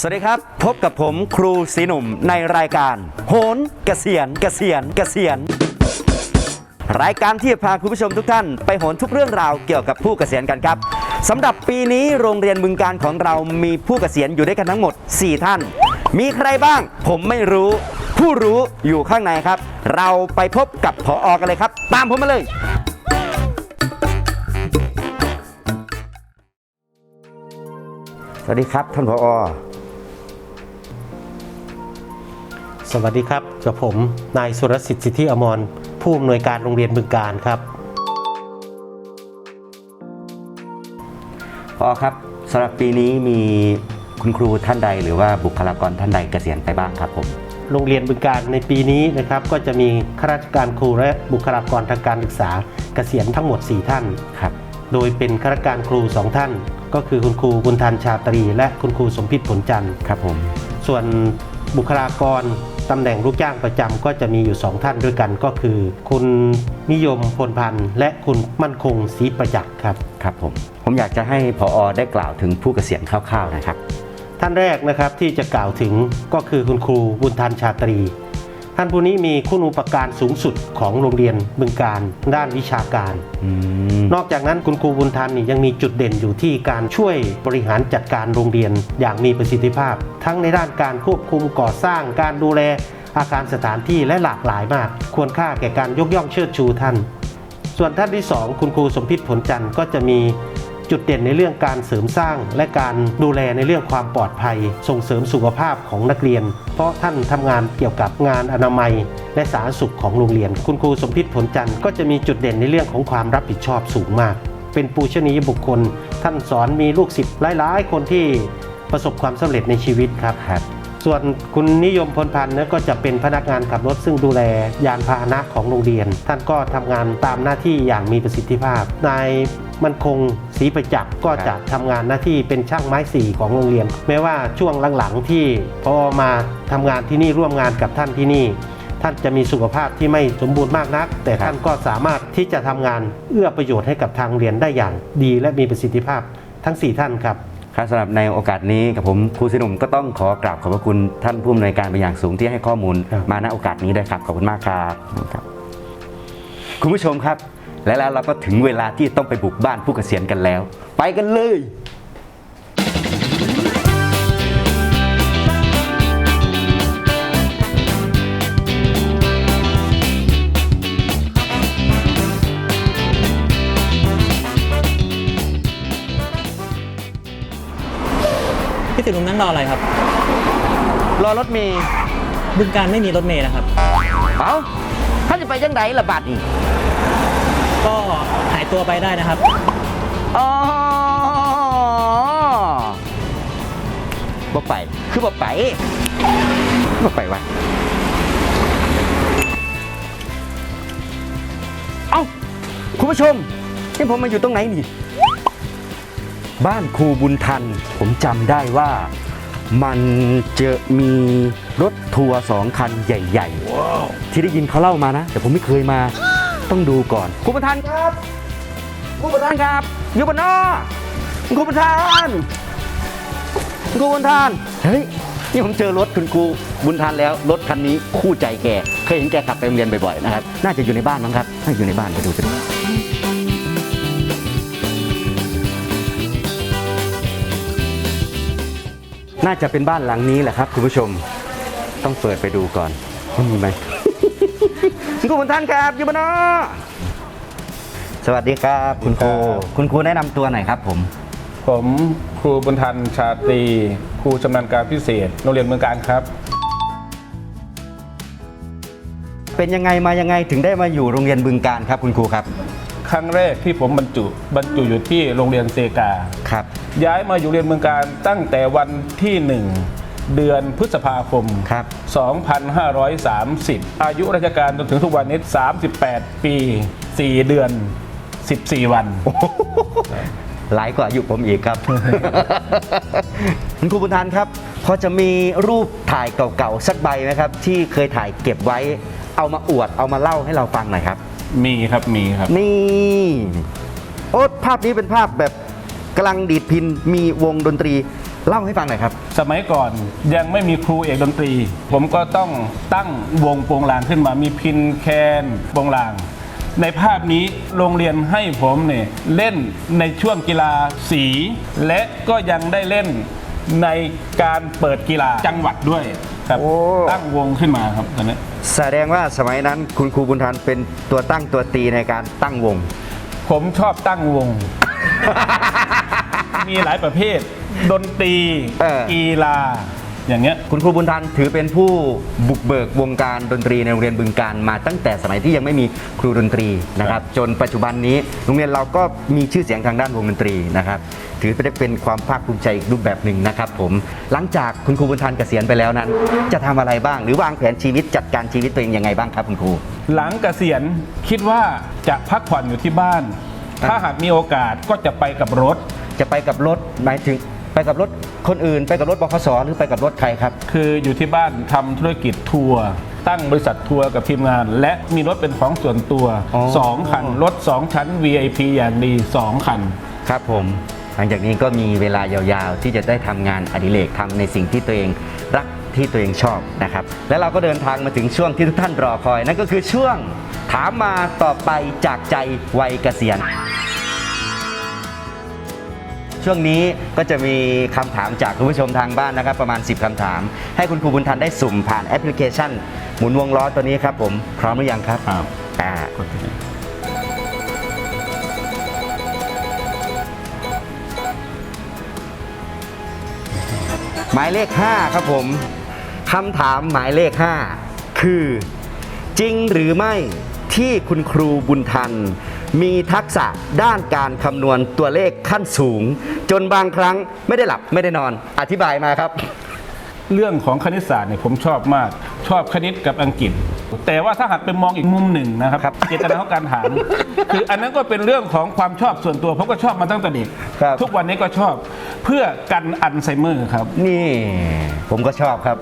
สวัสดีครับ พบกับผมครูสีหนุ่มในรายการ โหนเกษียณเกษียณเกษียณรายการที่จะพาคุณผู้ชมทุกท่าน ไปโหนทุกเรื่องราวเกี่ยวกับผู้เกษียณกันครับสำหรับปีนี้โรงเรียนบึงการของเรามีผู้เกษียณอยู่ด้วยกันทั้งหมด 4 ท่าน มีใครบ้าง ผมไม่รู้ ผู้รู้อยู่ข้างในครับ เราไปพบกับผออกันเลยครับ ตามผมมาเลยสวัสดีครับท่านผอ สวัสดีครับกับผม นายสุรสิทธิ์สิทธิอมร ผู้อำนวยการโรงเรียนบึงการครับพอครับสำหรับปีนี้มีคุณครูท่านใด หรือว่าบุคลากรท่านใดเกษียณไปบ้างครับผม โรงเรียนบึงการในปีนี้นะครับก็จะมีข้าราชการครูและบุคลากรทางการศึกษาเกษียณทั้งหมด 4 ท่านครับ โดยเป็นข้าราชการครู 2 ท่าน ก็คือคุณครูบุญทันชาตรี และคุณครูสมพิษผลจันทร์ครับผม ส่วนบุคลากร ตำแหน่งลูกจ้างประจำก็จะมีอยู่ 2 ท่านด้วยกันก็คือ คุณนิยมพลพันธ์ และคุณมั่นคงศรีประจักษ์ครับ ครับผม ผมอยากจะให้พออได้กล่าวถึงผู้เกษียณคร่าวๆนะครับ ท่านแรกนะครับที่จะกล่าวถึงก็คือคุณครูบุญทันชาตรี ท่านผู้นี้มีคุณอุปการสูงสุดของโรงเรียนบึงการด้านวิชาการอืมนอกจากนั้นคุณครูบุญทันนี่ยังมีจุดเด่นอยู่ที่การช่วยบริหารจัดการโรงเรียนอย่างมีประสิทธิภาพ ทั้งในด้านการควบคุมก่อสร้างการดูแลอาคารสถานที่และหลากหลายมาก ควรค่าแก่การยกย่องเชิดชูท่าน ส่วนท่านที่ 2 คุณครูสมพิษผลจันทร์ก็จะมี จุดเด่นในเรื่องการเสริมสร้าง และการดูแลในเรื่องความปลอดภัย ส่งเสริมสุขภาพของนักเรียน เพราะท่านทำงานเกี่ยวกับงานอนามัย และสาธารณสุขของโรงเรียน คุณครูสมพิษผลจันทร์ก็จะมีจุดเด่นในเรื่องของความรับผิดชอบสูงมาก เป็นปูชนียบุคคล ท่านสอนมีลูกศิษย์หลาย ๆ คนที่ประสบความสำเร็จในชีวิตครับครับส่วนคุณนิยมพลพันธ์เนี่ยก็จะเป็นพนักงานขับรถซึ่งดูแลยานพาหนะของโรงเรียน ท่านก็ทำงานตามหน้าที่อย่างมีประสิทธิภาพนาย มันคงศรีประจักษ์ก็จะทำงานหน้าที่เป็นช่างไม้สี่ของโรงเรียน แม้ว่าช่วงหลังๆที่พอมาทำงานที่นี่ร่วมงานกับท่านที่นี่ ท่านจะมีสุขภาพที่ไม่สมบูรณ์มากนัก แต่ท่านก็สามารถที่จะทำงานเอื้อประโยชน์ให้กับทางโรงเรียนได้อย่างดีและมีประสิทธิภาพทั้งสี่ท่านครับครับสำหรับในโอกาสนี้กับผมครูสีหนุ่มก็ต้องขอกราบขอบพระคุณท่านผู้อำนวยการเป็นอย่างสูงที่ให้ข้อมูลครับมาณโอกาสนี้ด้วยครับขอบคุณมากครับครับคุณผู้ชมครับ และแล้วเราก็ถึงเวลาที่ต้องไปบุกบ้านผู้เกษียณกันแล้ว ไปกันเลยพี่สิงห์ลุงนั่งรออะไรครับ รอรถเมย์บึงการไม่มีรถเมล์นะครับ เอ้าท่านจะไปยังไงละบาดนี่ ก็หายตัวไปได้นะครับ อ๋อบ่ไป คือบ่ไปบ่ไปวะเอ้า คุณผู้ชมนี่ผมมาอยู่ตรงไหนนี่ บ้านครูบุญทัน ผมจำได้ว่า มันจะมีรถทัวร์สองคันใหญ่ ๆ ที่ได้ยินเขาเล่ามานะ แต่ผมไม่เคยมา ต้องดูก่อนครูบุญทันครับครูประธานครับอยู่บนนอครูประธานครูบุญทานเฮ้ยนี่ผมเจอรถคุณครูบุญทานแล้วรถคันนี้คู่ใจแกเคยเห็นแกขับไปโรงเรียนบ่อยๆนะครับน่าจะอยู่ในบ้านมั้งครับน่าจะอยู่ในบ้านไปดูไปดูน่าจะเป็นบ้านหลังนี้แหละครับ คุณผู้ชมต้องเปิดไปดูก่อนว่ามีไหม คุณครูบุญทานครับอยู่บนนอสวัสดีครับ คุณครู คุณครูแนะนำตัวหน่อยครับผม ผมครูบุญทันชาตรีครูชำนาญการพิเศษโรงเรียนเมืองการครับ เป็นยังไงมายังไงถึงได้มาอยู่โรงเรียนบึงการครับ คุณครูครับ ครั้งแรกที่ผมบรรจุบรรจุอยู่ที่โรงเรียนเซกา ครับ ย้ายมาอยู่เรียนเมืองการตั้งแต่วันที่1 เดือนพฤษภาคม ครับ 2530 อายุราชการจนถึงทุกวันนี้ 38 ปี 4 เดือน 14 วัน หลายกว่าอายุผมอีกครับ คุณครูบุญทานครับ พอจะมีรูปถ่ายเก่าๆ สักใบไหมครับ ที่เคยถ่ายเก็บไว้ เอามาอวดเอามาเล่าให้เราฟังหน่อยครับ มีครับ มีครับ นี่ โอ้ภาพนี้เป็นภาพแบบกำลังดีดพินมีวงดนตรี เล่าให้ฟังหน่อยครับ สมัยก่อนยังไม่มีครูเอกดนตรี ผมก็ต้องตั้งวงโปงลางขึ้นมามีพินแคนโปงลาง ในภาพนี้โรงเรียนให้ผมเนี่ยเล่นในช่วงกีฬาสี และก็ยังได้เล่นในการเปิดกีฬาจังหวัดด้วยครับโอ้ ตั้งวงขึ้นมาครับตอนนี้ แสดงว่าสมัยนั้นคุณครูบุญทันเป็นตัวตั้งตัวตีในการตั้งวง ผมชอบตั้งวง มีหลายประเภท ดนตรีเออ กีฬา อย่างเงี้ย คุณครูบุญทันถือเป็นผู้บุกเบิกวงการดนตรีในโรงเรียนบึงการมาตั้งแต่สมัยที่ยังไม่มีครูดนตรีนะครับ จนปัจจุบันนี้โรงเรียนเราก็มีชื่อเสียงทางด้านวงดนตรีนะครับ ถือได้เป็นความภาคภูมิใจอีกรูปแบบหนึ่งนะครับผมหลังจากคุณครูบุญทันเกษียณไปแล้วนั้น จะทำอะไรบ้าง หรือวางแผนชีวิตจัดการชีวิตตัวเองยังไงบ้างครับคุณครู หลังเกษียณคิดว่าจะพักผ่อนอยู่ที่บ้าน ถ้าหากมีโอกาสก็จะไปกับรถ จะไปกับรถหมายถึง ไปกับรถคนอื่น ไปกับรถบขสหรือไปกับรถใครครับ คืออยู่ที่บ้านทำธุรกิจทัวร์ตั้งบริษัททัวร์กับทีมงาน และมีรถเป็นของส่วนตัวอ๋อ2คัน รถ2ชั้น VIP อย่างดี2คัน ครับผม หลังจากนี้ก็มีเวลายาวๆ ที่จะได้ทำงานอดิเรกทำในสิ่งที่ตัวเองรักที่ตัวเองชอบนะครับ และเราก็เดินทางมาถึงช่วงที่ทุกท่านรอคอย นั่นก็คือช่วงถามมาต่อไปจากใจวัยเกษียณ ช่วงนี้ก็จะมีคำถามจากคุณผู้ชมทางบ้านนะครับ ประมาณ 10คำถาม ให้คุณครูบุญทันได้สุ่มผ่านแอปพลิเคชัน หมุนวงล้อตัวนี้ครับผมพร้อมหรือยังครับครับอ่าหมายเลข 5 ครับผมคำถามหมายเลข 5 คือ จริงหรือไม่ที่คุณครูบุญทัน มีทักษะด้านการคำนวณตัวเลขขั้นสูง จนบางครั้งไม่ได้หลับไม่ได้นอน อธิบายมาครับ เรื่องของคณิตศาสตร์เนี่ยผมชอบมาก ชอบคณิตกับอังกฤษ แต่ว่าถ้าหากเป็นมองอีกมุมหนึ่งนะครับครับเจตนาของการถาม คืออันนั้นก็เป็นเรื่องของความชอบส่วนตัวผมก็ชอบมาตั้งแต่เด็กครับทุกวันนี้ก็ชอบเพื่อกันอัลไซเมอร์ครับ นี่ผมก็ชอบครับ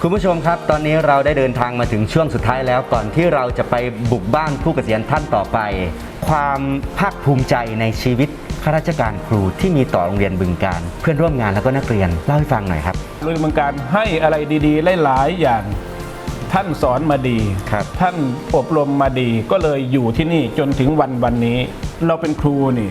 คุณผู้ชมครับ ตอนนี้เราได้เดินทางมาถึงช่วงสุดท้ายแล้ว ก่อนที่เราจะไปบุกบ้านผู้เกษียณท่านต่อไป ความภาคภูมิใจในชีวิตข้าราชการครูที่มีต่อโรงเรียนบึงการ เพื่อนร่วมงานแล้วก็นักเรียนเล่าให้ฟังหน่อยครับโรงเรียนเมืองการให้อะไรดีๆหลายๆอย่างท่านสอนมาดี ครับ ท่านอบรมมาดีก็เลยอยู่ที่นี่จนถึงวันวันนี้ เราเป็นครูนี่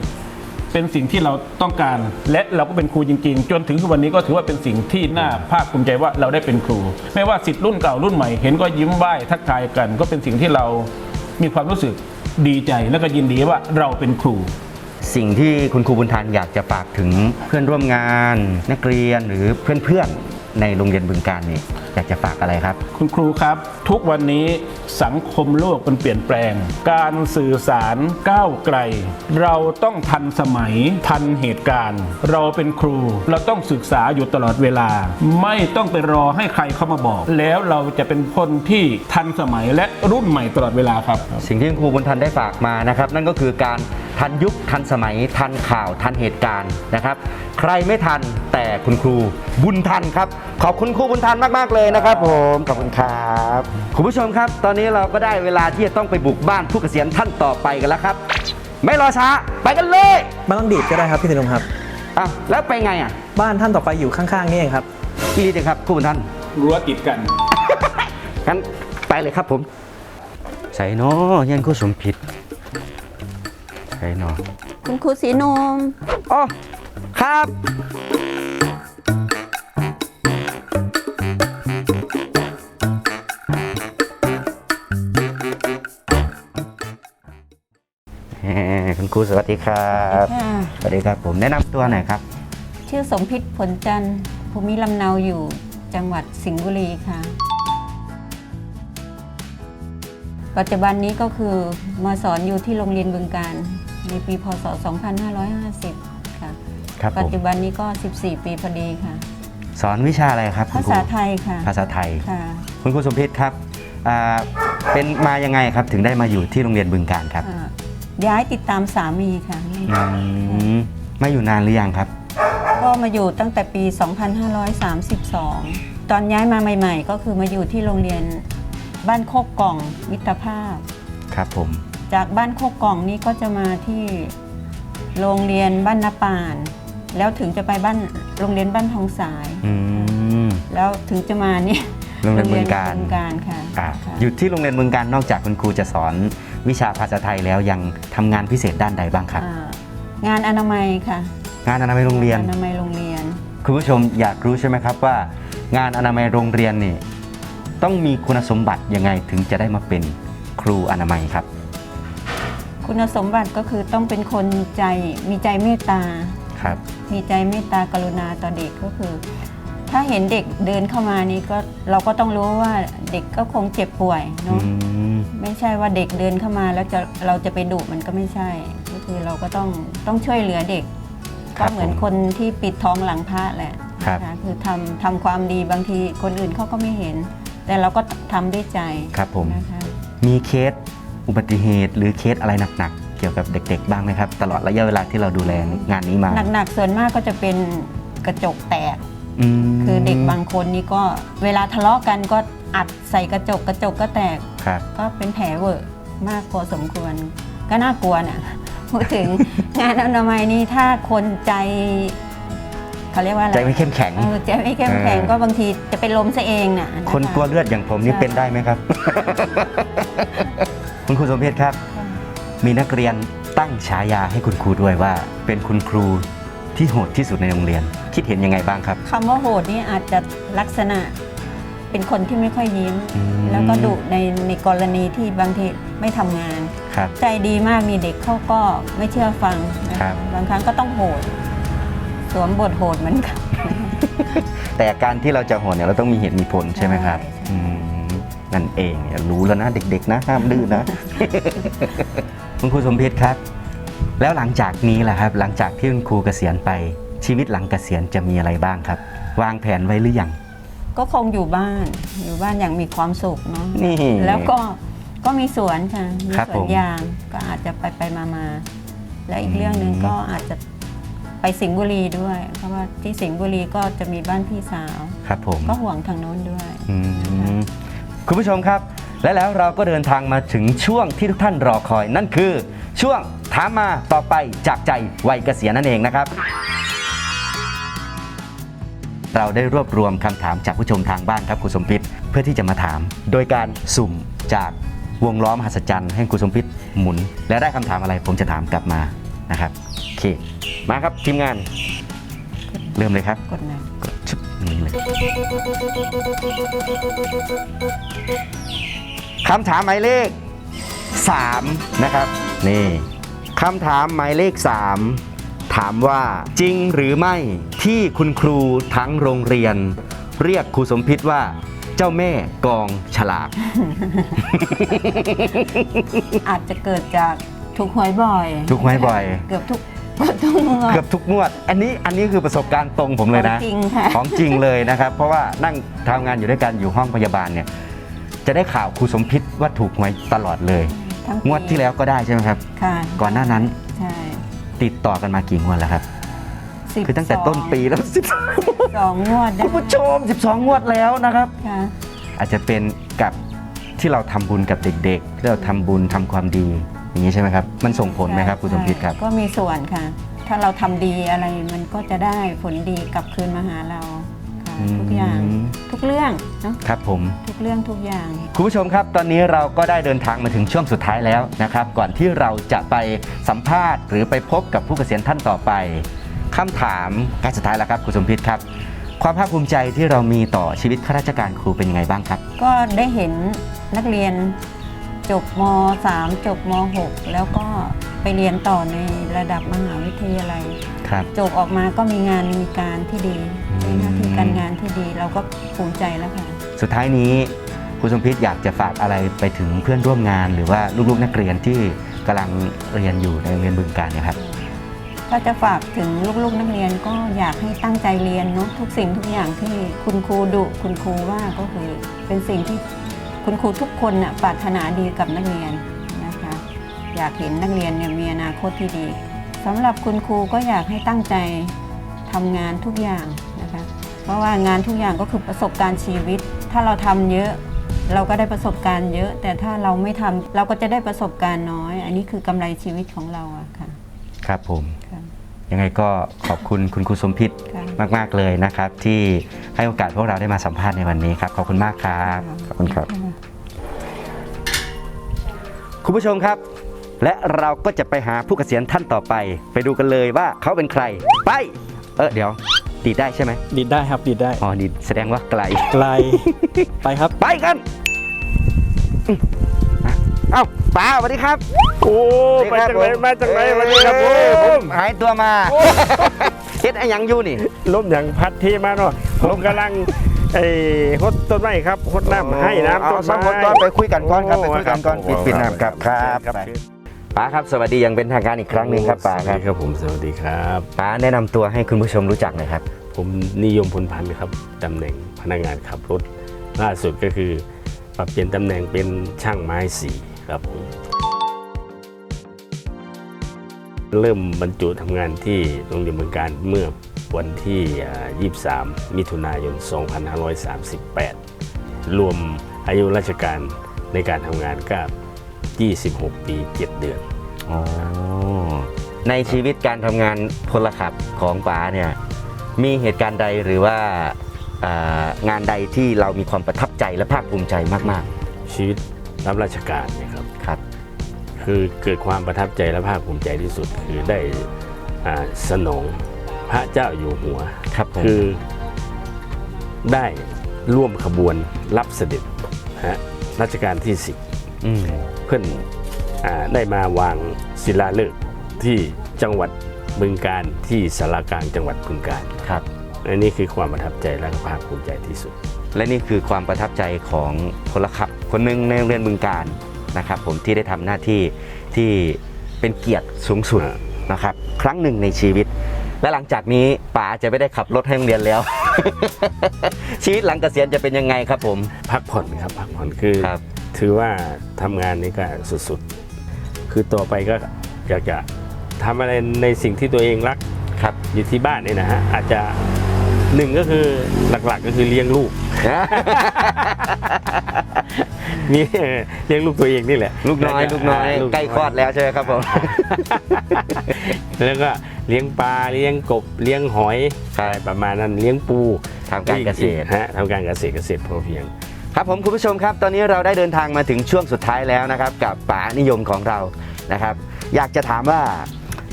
เป็นสิ่งที่เราต้องการ และเราก็เป็นครูจริง ๆ จนถึงทุกวันนี้ก็ถือว่าเป็นสิ่งที่น่าภาคภูมิใจว่าเราได้เป็นครู ไม่ว่าสิทธิ์รุ่นเก่ารุ่นใหม่เห็นก็ยิ้มไหว้ทักทายกัน ก็เป็นสิ่งที่เรามีความรู้สึกดีใจและก็ยินดีว่าเราเป็นครู สิ่งที่คุณครูบุญทันอยากจะฝากถึงเพื่อนร่วมงาน นักเรียนหรือเพื่อนๆในโรงเรียนบึงการนี่ อยากจะฝากอะไรครับ คุณครูครับ ทุกวันนี้สังคมโลกมันเปลี่ยนแปลง การสื่อสารก้าวไกล เราต้องทันสมัยทันเหตุการณ์ เราเป็นครูเราต้องศึกษาอยู่ตลอดเวลา ไม่ต้องไปรอให้ใครเข้ามาบอก แล้วเราจะเป็นคนที่ทันสมัยและรุ่นใหม่ตลอดเวลาครับ สิ่งที่คุณครูบุญทันได้ฝากมานะครับ นั่นก็คือการ ทันยุคทันสมัย ทันข่าวทันเหตุการณ์นะครับ ใครไม่ทันแต่คุณครูบุญทันครับ ขอบคุณครูบุญทันมากๆเลยนะครับ ผมขอบคุณครับคุณผู้ชมครับ ตอนนี้เราก็ได้เวลาที่จะต้องไปบุกบ้านผู้เกษียณท่านต่อไปกันแล้วครับ ไม่รอช้าไปกันเลยไม่ต้องดีดก็ได้ครับพี่สินุมครับอะแล้วไปไงอะบ้านท่านต่อไปอยู่ข้างๆนี่เองครับพี่ลีดครับครูบุญทันรั้วติดกันงั้นไปเลยครับผมใส่เนอยันครูสมผิด ใส่เนอคุณครูสีนมอ๋อครับแหมคุณครูสวัสดีครับค่ะสวัสดีครับผมแนะนำตัวหน่อยครับ ชื่อสมพิษผลจันทร์ภูมิลำเนาอยู่จังหวัดสิงห์บุรีค่ะ ปัจจุบันนี้ก็คือมาสอนอยู่ที่โรงเรียนบึงการ ในปีพศ 2550 ค่ะ ครับปัผจมจุบันนี้ก็ 14 ปีพอดีค่ะ สอนวิชาอะไรครับคุณภาครูษาไทยค่ะ ภาษาไทย ค่ะ คุณครูสมพิษครับอ่าเป็นมายังไงครับถึงได้มาอยู่ที่โรงเรียนบึงการครับอ่าย้ายติดตามสามีค่ะ อืมมาอยู่นานหรือยังครับ ก็มาอยู่ตั้งแต่ปี 2532 ตอนย้ายมาใหม่ ๆ ก็คือมาอยู่ที่โรงเรียนบ้านโคกกล่องมิตรภาพ ครับผม จากบ้านโคกกล่องนี้ก็จะมาที่โรงเรียนบ้านนาป่าน แล้วถึงจะไปบ้านโรงเรียนบ้านทองสาย อืม แล้วถึงจะมานี่โรงเรียนบึงการโบึงการค่ะอะค่ะ อยู่ที่โรงเรียนเมืองการนอกจากคุณครูจะสอนวิชาภาษาไทยแล้วยังทำงานพิเศษด้านใดบ้างครับ อ่างานอนามัยค่ะงานอนามัยโรงเรียนอนามัยโรงเรียน คุณผู้ชมอยากรู้ใช่ไหมครับว่า งานอนามัยโรงเรียนนี่ต้องมีคุณสมบัติยังไงถึงจะได้มาเป็นครูอนามัยครับ คุณสมบัติก็คือต้องเป็นคนใจมีใจเมตตา ครับ มีใจเมตตากรุณาต่อเด็กก็คือ ถ้าเห็นเด็กเดินเข้ามานี่ก็เราก็ต้องรู้ว่าเด็กก็คงเจ็บป่วยอืเนาะมไม่ใช่ว่าเด็กเดินเข้ามาแล้วจะเราจะไปดุมันก็ไม่ใช่ ก็คือเราก็ต้องต้องช่วยเหลือเด็กครัก็บเหมือนผมคนที่ปิดท้องหลังพระแหละครับนะคะคือทำทำความดีบางทีคนอื่นเขาก็ไม่เห็น แต่เราก็ทำด้วยใจครับผมนะคะมีเคส อุบัติเหตุ หรือเคสอะไรหนักๆ เกี่ยวกับเด็ก ๆ บ้างไหมครับ ตลอดระยะเวลาที่เราดูแลงานนี้มาหนักๆ ส่วนมากก็จะเป็นกระจกแตกมคือเด็กบางคนนี่ก็เวลาทะเลาะกันก็อัดใส่กระจกกระจกก็แตก ครับ ก็เป็นแผลเวอะมากพอสมควร ก็น่ากลัวน่ะ พูดถึง งานอนามัยนี่ถ้าคนใจเขาเรียกว่าอะไรใจไม่เข้มแข็ง เออใจไม่เข้มแข็งเออ ก็บางทีจะเป็นลมซะเองน่ะะะ คนกลัวเลือดอย่างผมนี่ใช่ เป็นได้ไหมครับ คุณครูสมเพชรครับค่ะมีนักเรียนตั้งฉายาให้คุณครูด้วยว่า เป็นคุณครูที่โหดที่สุดในโรงเรียน คิดเห็นยังไงบ้างครับ คำว่าโหดนี่อาจจะลักษณะเป็นคนที่ไม่ค่อยยิ้ม อืม แล้วก็ดุในในกรณีที่บางทีไม่ทำงาน ครับ ใจดีมากมีเด็กเขาก็ไม่เชื่อฟังนะครับ บางครั้งก็ต้องโหด สวมบทโหดเหมือนกัน แต่การที่เราจะโหดเนี่ยเราต้องมีเหตุมีผลใช่ไหมครับใช่ใช่ อืม นั่นเองเนี่ยรู้แล้วนะเด็กๆนะห้ามดื้อนะ คุณครูสมเพชรครับ แล้วหลังจากนี้ล่ะครับ หลังจากที่คุณครูเกษียณไปชีวิตหลังเกษียณจะมีอะไรบ้างครับ วางแผนไว้หรือยังก็คงอยู่บ้านอยู่บ้านอย่างมีความสุขเนาะนี่แล้วก็ก็มีสวนค่ะมีครับสวผนมยางก็อาจจะไปไปมามาและอีกเรื่องหนึ่งอืมก็อาจจะไปสิงห์บุรีด้วย เพราะว่าที่สิงห์บุรีก็จะมีบ้านพี่สาว ครับผมก็ห่วงทางโน้นด้วยอืม คุณผู้ชมครับ และแล้วเราก็เดินทางมาถึงช่วงที่ทุกท่านรอคอย นั่นคือ ช่วงถามมาต่อไปจากใจวัยเกษียณนั่นเองนะครับ เราได้รวบรวมคำถามจากผู้ชมทางบ้านครับครูสมพิษเพื่อที่จะมาถาม โดยการสุ่มจากวงล้อมหัศจรรย์ให้ครูสมพิษหมุน และได้คำถามอะไรผมจะถามกลับมานะครับโอเคมาครับทีมงาน เริ่มเลยครับ กดหน่อยกดชุบนี้เลยคำถามหมายเลข 3 นะครับ นี่คำถามหมายเลข 3 ถามว่าจริงหรือไม่ที่คุณครูทั้งโรงเรียน เรียกครูสมพิษว่าเจ้าแม่กองฉลาก อาจจะเกิดจากถูกหวยบ่อย ถูกหวยบ่อย เกือบทุก เกือบทุกงวด เกือบทุกงวด อันนี้อันนี้คือประสบการณ์ตรงผมเลยนะ ของจริงค่ะ ของจริงเลยนะครับ เพราะว่านั่งทำงานอยู่ด้วยกันอยู่ห้องพยาบาลเนี่ย จะได้ข่าวครูสมพิษว่าถูกหวยตลอดเลย ทั้ปีงวดที่แล้วก็ได้ใช่ไหมครับ ค่ะก่อนหน้านั้นใช่ติดต่อกันมากี่งวดแล้วครับ สิบคือตั้งแต่ต้นปีแล้วสองงวดได้คุณผู้ชม 12 งวดแล้วนะครับ ค่ะ อาจจะเป็นกับที่เราทำบุญกับเด็กๆที่เราทำบุญทำความดี อย่างนี้ใช่ไหมครับ มันส่งผลไหมครับครูสมพิษครับ ก็มีส่วนค่ะ ถ้าเราทำดีอะไรมันก็จะได้ผลดีกลับคืนมาหาเราค่ะอืม ทุกอย่างทุกเรื่องเนาะครับผม ทุกเรื่องทุกอย่าง คุณผู้ชมครับ ตอนนี้เราก็ได้เดินทางมาถึงช่วงสุดท้ายแล้วนะครับ ก่อนที่เราจะไปสัมภาษณ์ หรือไปพบกับผู้เกษียณท่านต่อไปคำถามใกล้สุดท้ายแล้วครับคุณสมพิษครับ ความภาคภูมิใจที่เรามีต่อชีวิตข้าราชการครูเป็นยังไงบ้างครับ ก็ได้เห็นนักเรียน จบม .3 จบม .6 แล้วก็ไปเรียนต่อในระดับมหาวิทยาลัย ครับ จบออกมาก็มีงานมีการที่ดีอืมมีหน้าที่การงานที่ดีเราก็ภูมิใจแล้วค่ะ สุดท้ายนี้คุณสมพิษอยากจะฝากอะไรไปถึงเพื่อนร่วมงาน หรือว่าลูกๆนักเรียนที่กำลังเรียนอยู่ในโรงเรียนบึงการเนยครับ ก็จะฝากถึงลูกๆนักเรียนก็อยากให้ตั้งใจเรียนเนาะทุกสิ่งทุกอย่างที่คุณครูดุคุณครูว่าก็คือเป็นสิ่งที่ คุณครูทุกคนน่ะปรารถนาดีกับนักเรียนนะคะ อยากเห็นนักเรียนเนี่ยมีอนาคตที่ดีสำหรับคุณครูก็อยากให้ตั้งใจทำงานทุกอย่างนะคะ เพราะว่างานทุกอย่างก็คือประสบการณ์ชีวิต ถ้าเราทำเยอะเราก็ได้ประสบการณ์เยอะ แต่ถ้าเราไม่ทำเราก็จะได้ประสบการณ์น้อย อันนี้คือกำไรชีวิตของเราอะค่ะ ครับผม ค่ะยังไงก็ขอบคุณคุณครูสมพิษ ค่ะ มาก ๆ เลยนะครับ ที่ให้โอกาสพวกเราได้มาสัมภาษณ์ในวันนี้ครับขอบคุณมากครับขอบคุณครับ คุณผู้ชมครับ และเราก็จะไปหาผู้เกษียณท่านต่อไป ไปดูกันเลยว่าเขาเป็นใคร ไป เออเดี๋ยวดีดได้ใช่ไหมดีดได้ครับดีดได้อ๋อดีดแสดงว่าไกลไกลไปครับไปกันอืมอะเอ้าป้าสวัสดีครับ โอ้ มาจากไหน มาจากไหนมาจากไหนเอ้ยผผมมหายตัวมา เฮ็ดอะไรยังอยู่นี่ ลมอย่างพัดที่มาเนาะผมกำลังไอ้หดต้นไม้ครับหดน้ำให้น้ำเอาต้นสองไม้คนก่อนไปคุยกันก่อนครับ ไปคุยกันก่อนโปิดปิดน้ำครับครับไปป้าครับสวัสดีอยังเป็นทางการอีกครั้งหนึ่งครับป้าสควัรับสดีครับผมสวัสดีครับป้าแนะนำตัวให้คุณผู้ชมรู้จักหน่อยครับ ผมนิยมพลพันธ์ครับตำแหน่งพนักงานขับรถ ล่าสุดก็คือปรับเปลี่ยนตำแหน่งเป็นช่างไม้สีครับผม เริ่มบรรจุทำงานที่โรงเรียนเมืองการเมื่อวันที่อ่า23 มิถุนายน 2538 รวมอายุราชการในการทำงานก็26 ปี 7 เดือนอ๋อในชีวิตการทำงานพลขับของป๋าเนี่ยมีเหตุการณ์ใดหรือว่าอ่างานใดที่เรามีความประทับใจและภาคภูมิใจมากชีวิตรับราชการเนะครับๆครับ คือเกิดความประทับใจและภาคภูมิใจที่สุด คือได้อ่าสนองพระเจ้าอยู่หัวครับผมคือได้ร่วมขบวนรับเสด็จนะฮะรัชกาลที่อืม10เพื่อนอาได้มาวางศิลาฤกษ์ที่จังหวัดบึงการที่สารกลางจังหวัดบึงการครับอันนี้คือความประทับใจและภาคภูมิใจที่สุด และนี่คือความประทับใจของพลขับคนหนึ่งในโรงเรียนบึงการ นะครับผมที่ได้ทำหน้าที่ที่เป็นเกียรติสูงสุดอ่านะครับครั้งหนึ่งในชีวิต และหลังจากนี้ป๋าจะไม่ได้ขับรถให้โรงเรียนแล้ว ชีวิตหลังเกษียณจะเป็นยังไงครับผม พักผ่อนครับพักผ่อนคือครับถือว่าทำงานนี้ก็สุดๆ คือต่อไปก็อยากจะทำอะไรในสิ่งที่ตัวเองรักครับอยู่ที่บ้านนี่นะฮะอาจจะ หนึ่งก็คือหลักๆก็คือเลี้ยงลูกมีเลี้ยงลูกตัวเองนี่แหละลูกน้อยแวลูกน้อยาใกล้คลอดแล้วใช่ไหมครับผมแล้วก็เลี้ยงปลาเลี้ยงกบเลี้ยงหอยครับอะไรประมาณนั้นเลี้ยงปูทำการเกษตรฮะทำการเกษตรเกษตรพอเพียงครับผมคุณผู้ชมครับ ตอนนี้เราได้เดินทางมาถึงช่วงสุดท้ายแล้วนะครับ กับป๋านิยมของเรานะครับ อยากจะถามว่า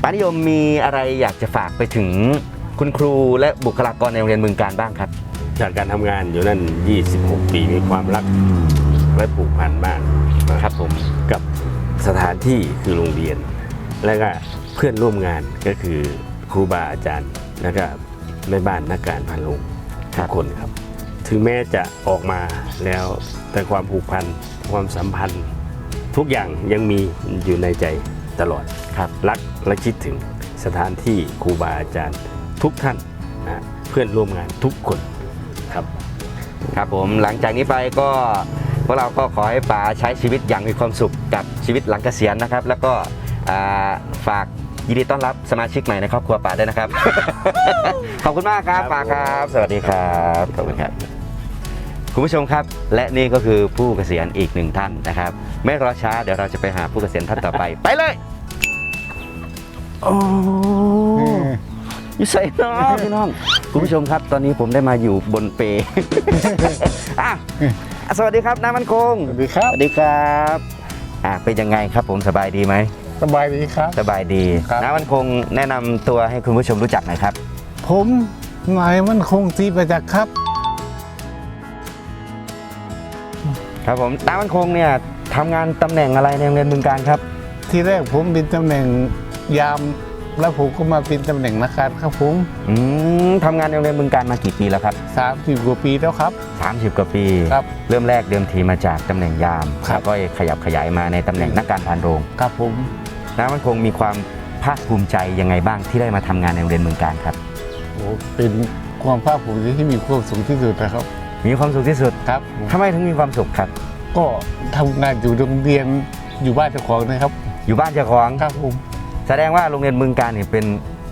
ป๋านิยมมีอะไรอยากจะฝากไปถึง คุณครูและบุคลากรในโรงเรียนบึงการบ้างครับ จากการทำงานอยู่นั่น 26 ปีมีความรักและผูกพันมากนะครับผมกับสถานที่คือโรงเรียน และก็เพื่อนร่วมงานก็คือครูบาอาจารย์แล้วก็แม่บ้านนักการพันโรงทุกคนครับ ถึงแม้จะออกมาแล้วแต่ความผูกพันความสัมพันธ์ ทุกอย่างยังมีอยู่ในใจตลอดครับรักและคิดถึงสถานที่ครูบาอาจารย์ ทุกท่านนะเพื่อนร่วมงานทุกคนครับ ครับผมหลังจากนี้ไปก็พวกเราก็ขอให้ป๋าใช้ชีวิตอย่างมีความสุขกับชีวิตหลังเกษียณนะครับ แล้วก็อ่าฝากยินดีต้อนรับสมาชิกใหม่ในครอบครัวป๋าด้วยนะครับ ขอบคุณมากครับป๋าครับ สวัสดีครับขอบคุณครับ คุณผู้ชมครับ และนี่ก็คือผู้เกษียณอีกหนึ่งท่านนะครับ ไม่รอช้าเดี๋ยวเราจะไปหาผู้เกษียณท่านต่อไป ไปเลยโอ้ อยู่ใส่น้องพี่น้องคุณผู้ชมครับ ตอนนี้ผมได้มาอยู่บนเปอะสวัสดีครับน้ามันคงสวัสดีครับสวัสดีครับอะเป็นยังไงครับผมสบายดีไหมสบายดีครับสบายดีครับน้ามันคงแนะนำตัวให้คุณผู้ชมรู้จักหน่อยครับ ผมนายมันคงจีประจักษ์ครับ ครับผมน้ามันคงเนี่ยทำงานตำแหน่งอะไรในโรงเรียนบึงการครับ ที่แรกผมเป็นตำแหน่งยาม แล้วผมก็มาเป็นตำแหน่งนักการครับผมอืมทำงานในโรงเรียนบึงการมากี่ปีแล้วครับสามสิบกว่าปีแล้วครับ 30 กว่าปี ครับเริ่มแรกเดิมทีมาจากตำแหน่งยามครับ แล้วก็ขยับขยายมาในตำแหน่งนักการพานโรงครับผม น้ามันคงมีความภาคภูมิใจยังไงบ้างที่ได้มาทำงานในโรงเรียนบึงการครับ โอ้เป็นความภาคภูมิใจที่มีความสูงที่สุดนะครับ มีความสุขที่สุดครับทำไมถึงมีความสุขครับ ก็ทำงานอยู่โรงเรียนอยู่บ้านเจ้าของนะครับ อยู่บ้านเจ้าของ ครับผม แสดงว่าโรงเรียนบึงการเนี่ยเป็น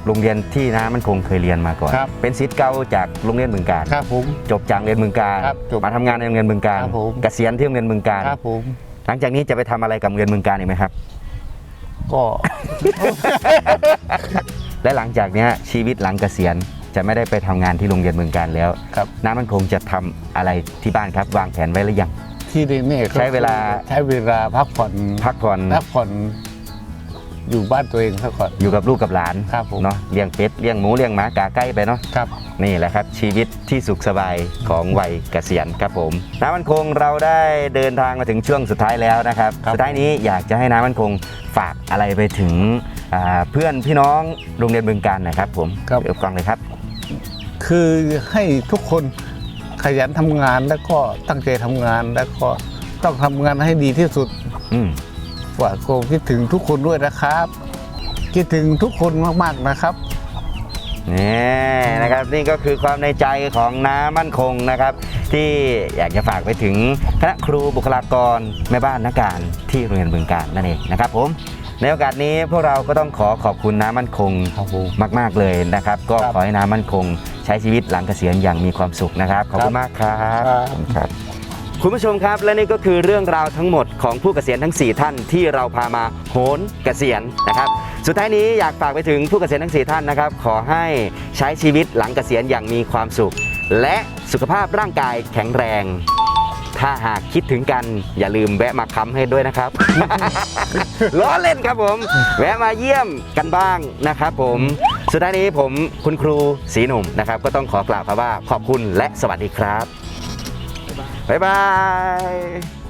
โรงเรียนที่น้ามันคงเคยเรียนมาก่อน ครับ เป็นศิษย์เก่าจากโรงเรียนบึงการ ครับผม จบจากโรงเรียนบึงการครับจบมาทำงานในโรงเรียนบึงการครับผม เกษียณที่โรงเรียนบึงการ ครับผม หลังจากนี้จะไปทำอะไรกับโรงเรียนบึงการอีกไหมครับ ก็ และหลังจากเนี้ยชีวิตหลังเกษียณจะไม่ได้ไปทำงานที่โรงเรียนเมืองการแล้ว ครับ น้ามันคงจะทำอะไรที่บ้านครับ วางแผนไว้หรือยัง ที่นี่เนี่ยก็ใช้เวลา ใช้เวลาพักผ่อนพักผ่อน พักผ่อน อยู่บ้านตัวเองซะก่อน อยู่กับลูกกับหลานครับผมเนาะเลี้ยงเป็ดเลี้ยงหมูเลี้ยงหมากาไก่ไปเนาะครับนี่แหละครับชีวิตที่สุขสบายของวัยเกษียณครับผม น้ำมันคงเราได้เดินทางมาถึงช่วงสุดท้ายแล้วนะครับครับ สุดท้ายนี้อยากจะให้น้ำมันคงฝากอะไรไปถึงอ่าเพื่อนพี่น้องโรงเรียนบึงการหนะครับผมครับ เดี๋ยวฟังเลยครับ คือให้ทุกคนขยันทำงานแล้วก็ตั้งใจทำงานแล้วก็ต้องทำงานให้ดีที่สุด อืม ฝากโกคิดถึงทุกคนด้วยนะครับ คิดถึงทุกคนมากๆนะครับนี่นะครับนี่ก็คือความในใจของน้ามั่นคงนะครับ ที่อยากจะฝากไปถึงคณะครูบุคลากรแม่บ้านนักการที่โรงเรียนบึงการนั่นเองนะครับผมในโอกาสนี้พวกเราก็ต้องขอขอบคุณน้ามั่นคงครับผมมาก ๆเลยนะครับ ก็ครับขอให้น้ามั่นคง ใช้ชีวิตหลังเกษียณอย่างมีความสุขนะครับขอบคุณมากครับครับ คุณผู้ชมครับและนี่ก็คือเรื่องราวทั้งหมดของผู้เกษียณทั้ง 4 ท่านที่เราพามาโหนเกษียณนะครับ สุดท้ายนี้อยากฝากไปถึงผู้เกษียณทั้ง 4 ท่านนะครับ ขอให้ใช้ชีวิตหลังเกษียณอย่างมีความสุข และสุขภาพร่างกายแข็งแรง ถ้าหากคิดถึงกันอย่าลืมแวะมาค้ำให้ด้วยนะครับ ล้อเล่นครับผม แวะมาเยี่ยมกันบ้างนะครับผมสุดท้ายนี้ผมคุณครูสีหนุ่มนะครับ ก็ต้องขอกล่าวคำว่าขอบคุณและสวัสดีครับ บ๊ายบาย